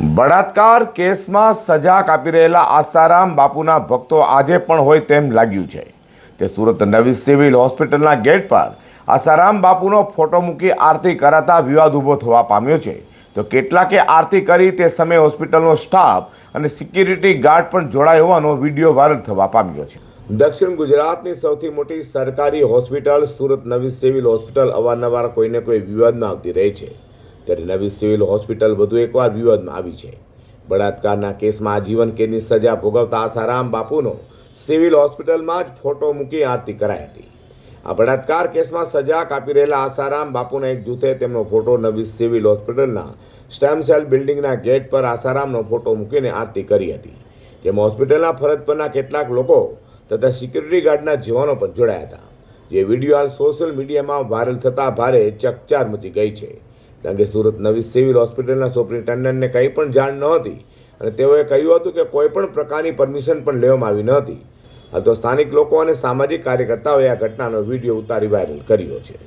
બળાત્કાર કેસમાં સજા કાપી રહેલા આસારામ બાપુના ભક્તો આજે પણ હોય તેમ લાગ્યું છે. તે સુરત નવી સિવિલ હોસ્પિટલના ગેટ પર આસારામ બાપુનો ફોટો મૂકી આરતી કરાતા વિવાદ ઊભો થવા પામ્યો છે. તો કેટલાકે આરતી કરી તે સમયે હોસ્પિટલનો સ્ટાફ અને સિક્યુરિટી ગાર્ડ પણ જોડાયો હોવાનો વીડિયો વાયરલ થવા પામ્યો છે. દક્ષિણ ગુજરાતની સૌથી મોટી સરકારી હોસ્પિટલ સુરત નવી સિવિલ હોસ્પિટલ અવારનવાર કોઈને કોઈ વિવાદમાં આવતી રહે છે. ત્યારે નવી સિવિલ હોસ્પિટલ વધુ એકવાર વિવાદમાં આવી છે. બળાત્કારના કેસમાં આજીવન કેદની સજા ભોગવતા આસારામ બાપુનો સિવિલ હોસ્પિટલમાં જ ફોટો મૂકી આરતી કરાઈ હતી. આ બળાત્કાર કેસમાં સજા કાપી રહેલા આસારામ બાપુના એક જૂથે તેમનો ફોટો નવી સિવિલ હોસ્પિટલના સ્ટેમ સેલ બિલ્ડિંગના ગેટ પર આસારામનો ફોટો મૂકીને આરતી કરી હતી. જેમાં હોસ્પિટલના ફરજ પરના કેટલાક લોકો તથા સિક્યુરિટી ગાર્ડના જવાનો પણ જોડાયા હતા. જે વીડિયો હાલ સોશિયલ મીડિયામાં વાયરલ થતાં ભારે ચકચાર મચી ગઈ છે. કારણ કે સુરત નવી સિવિલ હોસ્પિટલના સુપ્રિન્ટેન્ડન્ટને કંઈ પણ જાણ નહોતી. અને તેઓએ કહ્યું હતું કે કોઈ પણ પ્રકારની પરમિશન પણ લેવામાં આવી નહોતી. આ તો સ્થાનિક લોકો અને સામાજિક કાર્યકર્તાઓએ આ ઘટનાનો વીડિયો ઉતારી વાયરલ કર્યો છે.